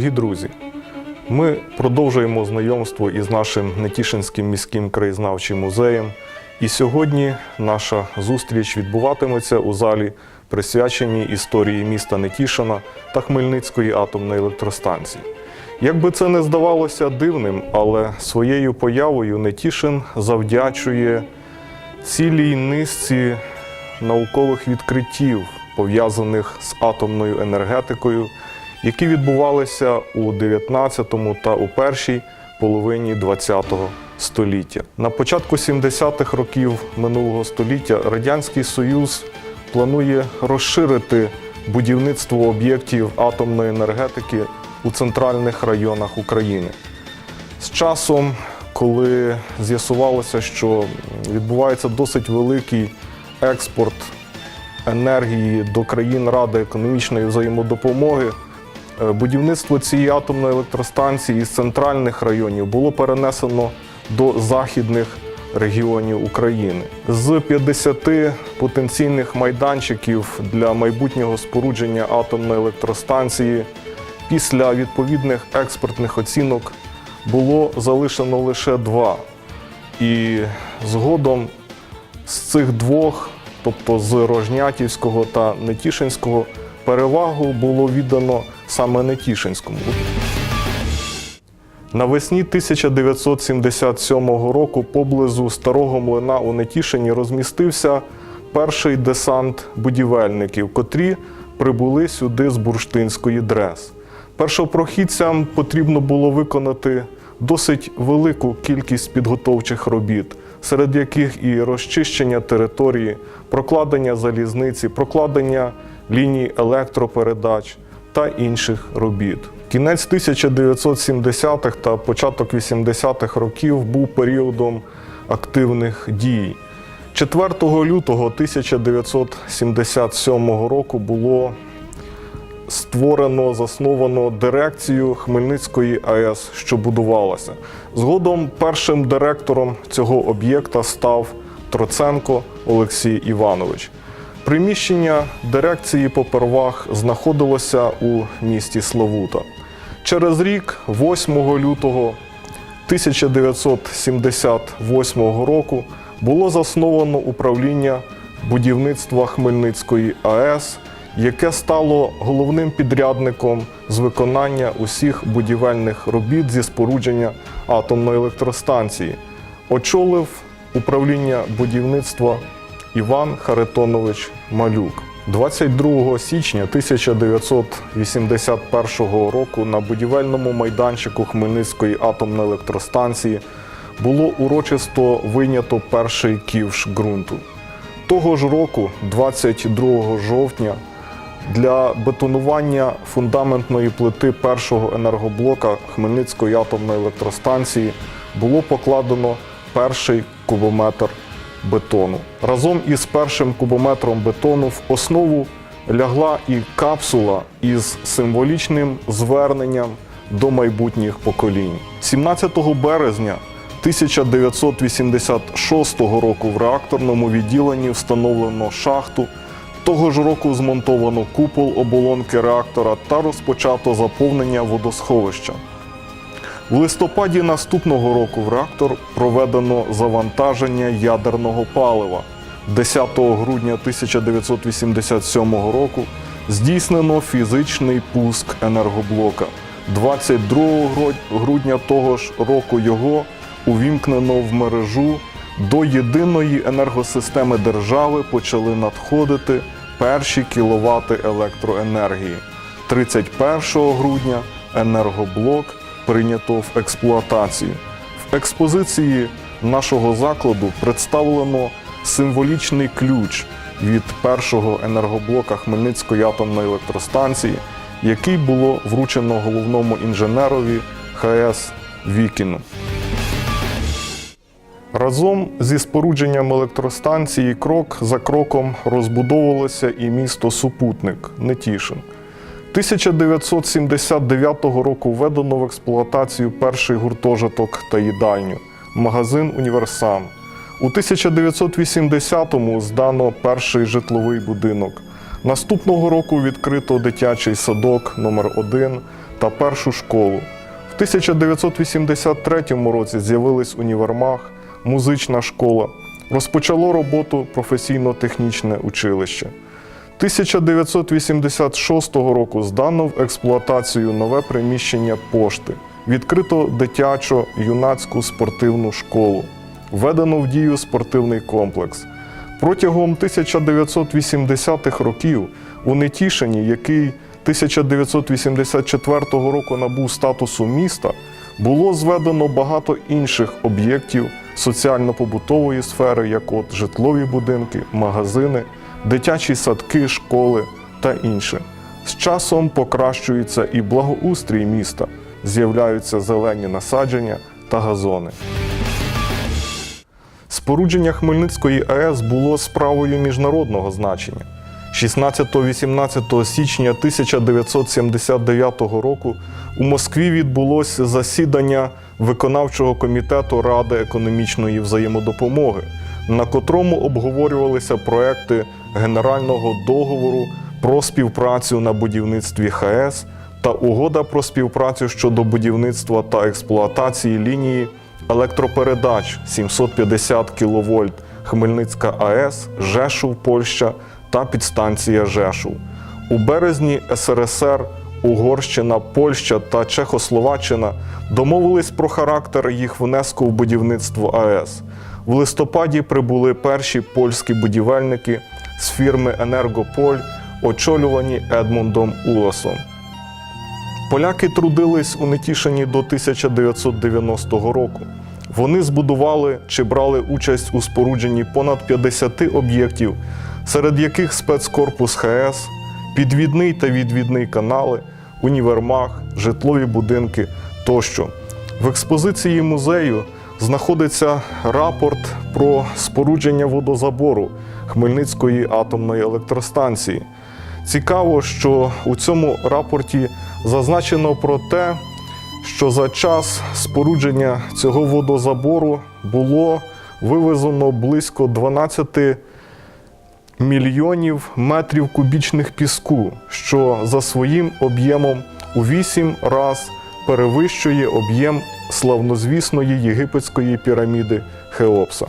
Дорогі друзі, ми продовжуємо знайомство із нашим Нетішинським міським краєзнавчим музеєм. І сьогодні наша зустріч відбуватиметься у залі, присвяченій історії міста Нетішина та Хмельницької атомної електростанції. Як би це не здавалося дивним, але своєю появою Нетішин завдячує цілій низці наукових відкриттів, пов'язаних з атомною енергетикою, які відбувалися у 19 та у першій половині ХХ століття. На початку 70-х років минулого століття Радянський Союз планує розширити будівництво об'єктів атомної енергетики у центральних районах України. З часом, коли з'ясувалося, що відбувається досить великий експорт енергії до країн Ради економічної взаємодопомоги, будівництво цієї атомної електростанції із центральних районів було перенесено до західних регіонів України. З 50 потенційних майданчиків для майбутнього спорудження атомної електростанції після відповідних експертних оцінок було залишено лише два. І згодом з цих двох, тобто з Рожнятівського та Нетішинського, перевагу було віддано саме Нетішинському. Навесні 1977 року поблизу старого млина у Нетішині розмістився перший десант будівельників, котрі прибули сюди з бурштинської дрес. Першопрохідцям потрібно було виконати досить велику кількість підготовчих робіт, серед яких і розчищення території, прокладення залізниці, прокладення ліній електропередач та інших робіт. Кінець 1970-х та початок 80-х років був періодом активних дій. 4 лютого 1977 року було створено, засновано дирекцію Хмельницької АЕС, що будувалася. Згодом першим директором цього об'єкта став Троценко Олексій Іванович. Приміщення дирекції попервах знаходилося у місті Славута. Через рік, 8 лютого 1978 року, було засновано управління будівництва Хмельницької АЕС, яке стало головним підрядником з виконання усіх будівельних робіт зі спорудження атомної електростанції. Очолив управління будівництва Іван Харитонович Малюк. 22 січня 1981 року на будівельному майданчику Хмельницької атомної електростанції було урочисто вийнято перший ківш ґрунту. Того ж року, 22 жовтня, для бетонування фундаментної плити першого енергоблока Хмельницької атомної електростанції було покладено перший кубометр бетону. Разом із першим кубометром бетону в основу лягла і капсула із символічним зверненням до майбутніх поколінь. 17 березня 1986 року в реакторному відділенні встановлено шахту. Того ж року змонтовано купол оболонки реактора та розпочато заповнення водосховища. В листопаді наступного року в реактор проведено завантаження ядерного палива. 10 грудня 1987 року здійснено фізичний пуск енергоблока. 22 грудня того ж року його увімкнено в мережу. До єдиної енергосистеми держави почали надходити перші кіловати електроенергії. 31 грудня енергоблок прийнято в експлуатацію. В експозиції нашого закладу представлено символічний ключ від першого енергоблока Хмельницької атомної електростанції, який було вручено головному інженерові ХС Вікіну. Разом зі спорудженням електростанції крок за кроком розбудовувалося і місто Супутник Нетішин. 1979 року введено в експлуатацію перший гуртожиток та їдальню, магазин Універсам. У 1980-му здано перший житловий будинок. Наступного року відкрито дитячий садок номер 1 та першу школу. В 1983 році з'явились універмаг, музична школа. Розпочало роботу професійно-технічне училище. 1986 року здано в експлуатацію нове приміщення пошти. Відкрито дитячо-юнацьку спортивну школу. Введено в дію спортивний комплекс. Протягом 1980-х років у Нетішині, який 1984 року набув статусу міста, було зведено багато інших об'єктів соціально-побутової сфери, як от житлові будинки, магазини, дитячі садки, школи та інше. З часом покращується і благоустрій міста, з'являються зелені насадження та газони. Спорудження Хмельницької АЕС було справою міжнародного значення. 16-18 січня 1979 року у Москві відбулося засідання виконавчого комітету Ради економічної взаємодопомоги, на котрому обговорювалися проекти Генерального договору про співпрацю на будівництві ХАЕС та угода про співпрацю щодо будівництва та експлуатації лінії електропередач 750 кВт Хмельницька АЕС, Жешув, Польща та підстанція Жешув. У березні СРСР, Угорщина, Польща та Чехословаччина домовились про характер їх внеску в будівництво АЕС. В листопаді прибули перші польські будівельники з фірми Енергополь, очолювані Едмундом Уласом. Поляки трудились у Нетішині до 1990 року. Вони збудували чи брали участь у спорудженні понад 50 об'єктів, серед яких спецкорпус ХС, підвідний та відвідний канали, універмаг, житлові будинки тощо. В експозиції музею знаходиться рапорт про спорудження водозабору Хмельницької атомної електростанції. Цікаво, що у цьому рапорті зазначено про те, що за час спорудження цього водозабору було вивезено близько 12 мільйонів метрів кубічних піску, що за своїм об'ємом у 8 раз перевищує об'єм славнозвісної єгипетської піраміди Хеопса.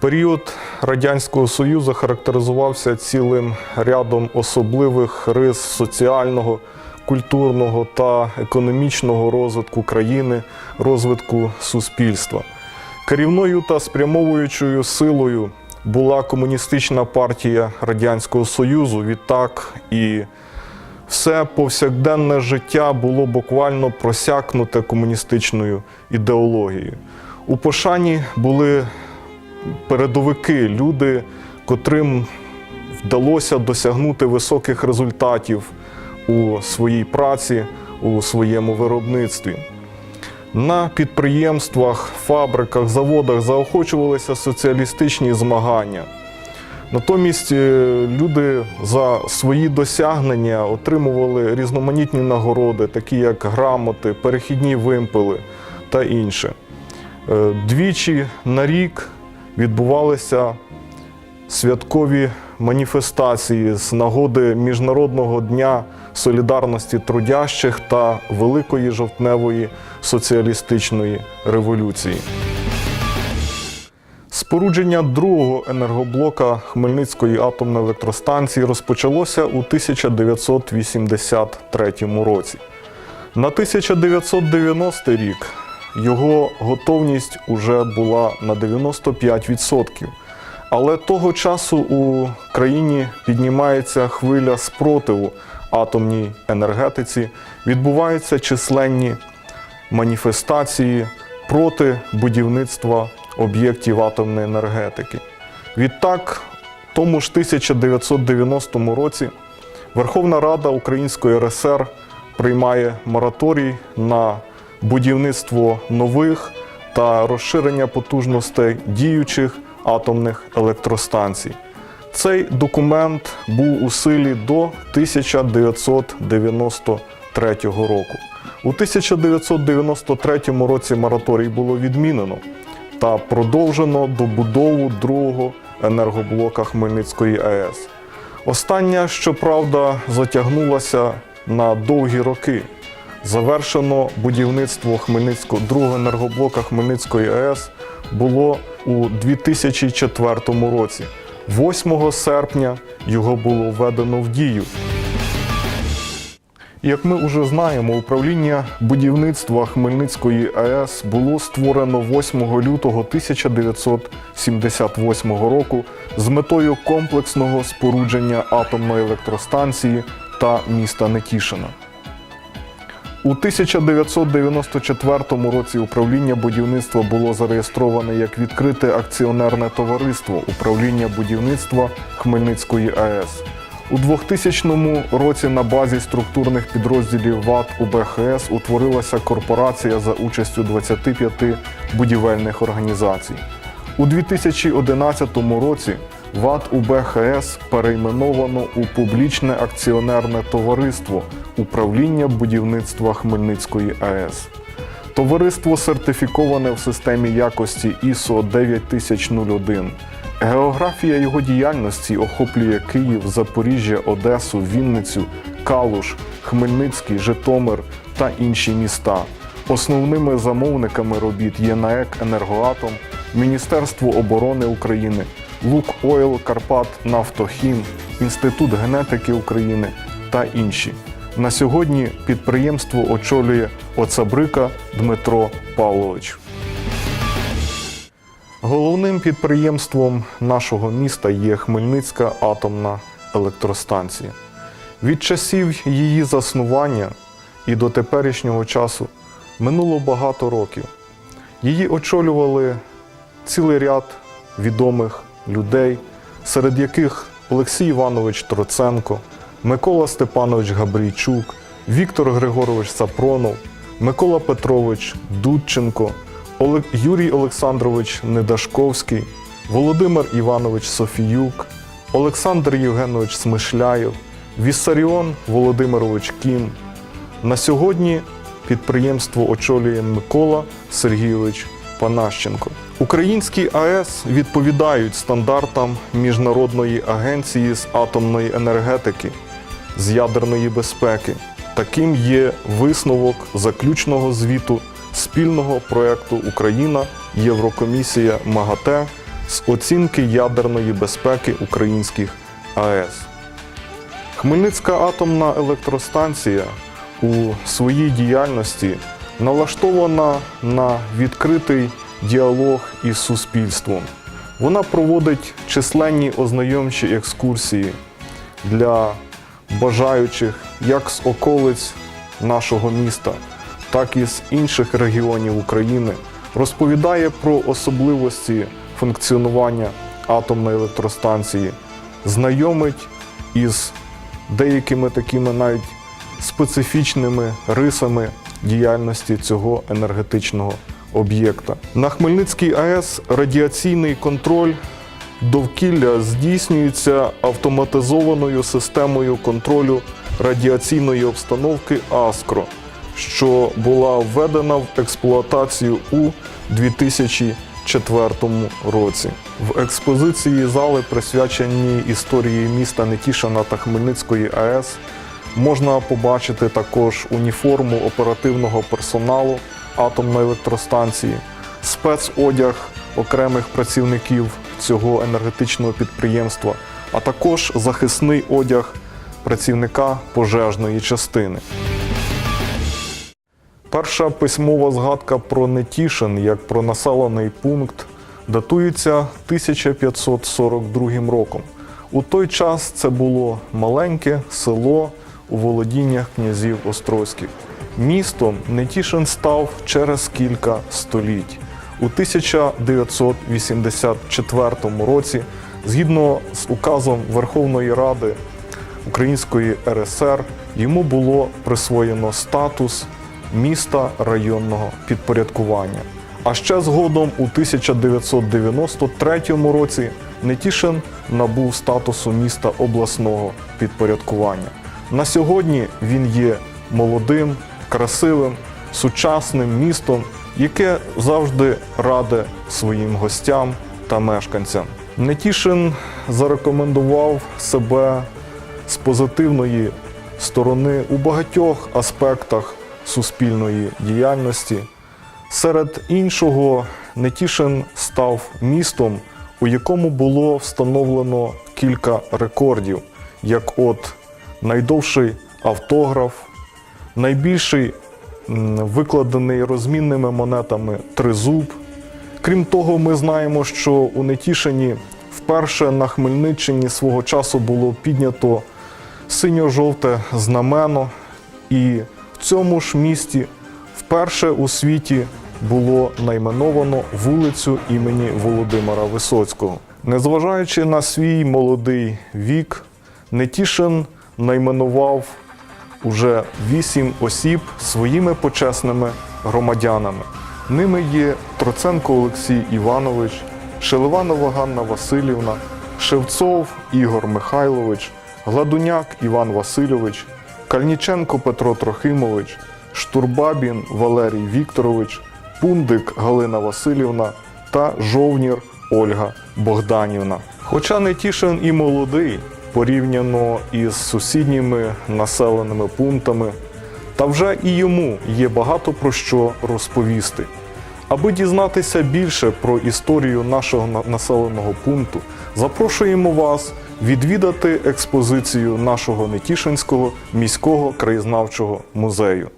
Період Радянського Союзу характеризувався цілим рядом особливих рис соціального, культурного та економічного розвитку країни, розвитку суспільства. Керівною та спрямовуючою силою була комуністична партія Радянського Союзу. Відтак і все повсякденне життя було буквально просякнуте комуністичною ідеологією. У пошані були передовики, люди, котрим вдалося досягнути високих результатів у своїй праці, у своєму виробництві. На підприємствах, фабриках, заводах заохочувалися соціалістичні змагання. Натомість е, люди за свої досягнення отримували різноманітні нагороди, такі як грамоти, перехідні вимпели та інше. Е, Двічі на рік відбувалися святкові маніфестації з нагоди Міжнародного дня солідарності трудящих та Великої жовтневої соціалістичної революції. Спорудження другого енергоблока Хмельницької атомної електростанції розпочалося у 1983 році. На 1990 рік його готовність уже була на 95%. Але того часу у країні піднімається хвиля спротиву атомній енергетиці, відбуваються численні маніфестації проти будівництва об'єктів атомної енергетики. Відтак, в тому ж 1990 році Верховна Рада Української РСР приймає мораторій на будівництво нових та розширення потужностей діючих атомних електростанцій. Цей документ був у силі до 1993 року. У 1993 році мораторій було відмінено та продовжено добудову другого енергоблока Хмельницької АЕС. Остання, щоправда, затягнулася на довгі роки. Завершено будівництво Хмельницького другого енергоблока Хмельницької АЕС було у 2004 році. 8 серпня його було введено в дію. Як ми вже знаємо, управління будівництва Хмельницької АЕС було створено 8 лютого 1978 року з метою комплексного спорудження атомної електростанції та міста Нетішина. У 1994 році управління будівництва було зареєстроване як відкрите акціонерне товариство управління будівництва Хмельницької АЕС. У 2000 році на базі структурних підрозділів ВАТ УБХС утворилася корпорація за участю 25 будівельних організацій. У 2011 році ВАТ УБХС перейменовано у публічне акціонерне товариство управління будівництва Хмельницької АЕС. Товариство сертифіковане в системі якості ISO 9001. Географія його діяльності охоплює Київ, Запоріжжя, Одесу, Вінницю, Калуш, Хмельницький, Житомир та інші міста. Основними замовниками робіт є НАЕК Енергоатом, Міністерство оборони України, Лук Ойл, Карпат, Нафтохім, Інститут генетики України та інші. На сьогодні підприємство очолює Оцабрика Дмитро Павлович. Головним підприємством нашого міста є Хмельницька атомна електростанція. Від часів її заснування і до теперішнього часу минуло багато років. Її очолювали цілий ряд відомих людей, серед яких Олексій Іванович Троценко, Микола Степанович Габрійчук, Віктор Григорович Сапронов, Микола Петрович Дудченко, Юрій Олександрович Недашковський, Володимир Іванович Софіюк, Олександр Євгенович Смишляєв, Віссаріон Володимирович Кім. На сьогодні підприємство очолює Микола Сергійович Панащенко. Українські АЕС відповідають стандартам Міжнародної агенції з атомної енергетики, з ядерної безпеки. Таким є висновок заключного звіту спільного проєкту Україна Єврокомісія МАГАТЕ з оцінки ядерної безпеки українських АЕС. Хмельницька атомна електростанція у своїй діяльності налаштована на відкритий діалог із суспільством. Вона проводить численні ознайомчі екскурсії для бажаючих як з околиць нашого міста, так і з інших регіонів України, розповідає про особливості функціонування атомної електростанції, знайомить із деякими такими навіть специфічними рисами діяльності цього енергетичного об'єкта. На Хмельницькій АЕС радіаційний контроль довкілля здійснюється автоматизованою системою контролю радіаційної обстановки АСКРО, що була введена в експлуатацію у 2004 році. В експозиції зали, присвяченій історії міста Нетішина та Хмельницької АЕС, можна побачити також уніформу оперативного персоналу атомної електростанції, спецодяг окремих працівників цього енергетичного підприємства, а також захисний одяг працівника пожежної частини. Перша письмова згадка про Нетішин як про населений пункт датується 1542 роком. У той час це було маленьке село у володіннях князів Острозьких. Містом Нетішин став через кілька століть. У 1984 році, згідно з указом Верховної Ради Української РСР, йому було присвоєно статус міста районного підпорядкування. А ще згодом у 1993 році Нетішин набув статусу міста обласного підпорядкування. На сьогодні він є молодим, красивим, сучасним містом, яке завжди раде своїм гостям та мешканцям. Нетішин зарекомендував себе з позитивної сторони у багатьох аспектах суспільної діяльності. Серед іншого, Нетішин став містом, у якому було встановлено кілька рекордів, як от найдовший автограф, найбільший викладений розмінними монетами тризуб. Крім того, ми знаємо, що у Нетішині вперше на Хмельниччині свого часу було піднято синьо-жовте знамено, і в цьому ж місті вперше у світі було найменовано вулицю імені Володимира Висоцького. Незважаючи на свій молодий вік, Нетішин найменував уже вісім осіб своїми почесними громадянами. Ними є Троценко Олексій Іванович, Шеливанова Ганна Васильівна, Шевцов Ігор Михайлович, Гладуняк Іван Васильович, Кальніченко Петро Трохимович, Штурбабін Валерій Вікторович, Пундик Галина Васильівна та Жовнір Ольга Богданівна. Хоча Нетішин і молодий, порівняно із сусідніми населеними пунктами, та вже і йому є багато про що розповісти. Аби дізнатися більше про історію нашого населеного пункту, запрошуємо вас відвідати експозицію нашого Нетішинського міського краєзнавчого музею.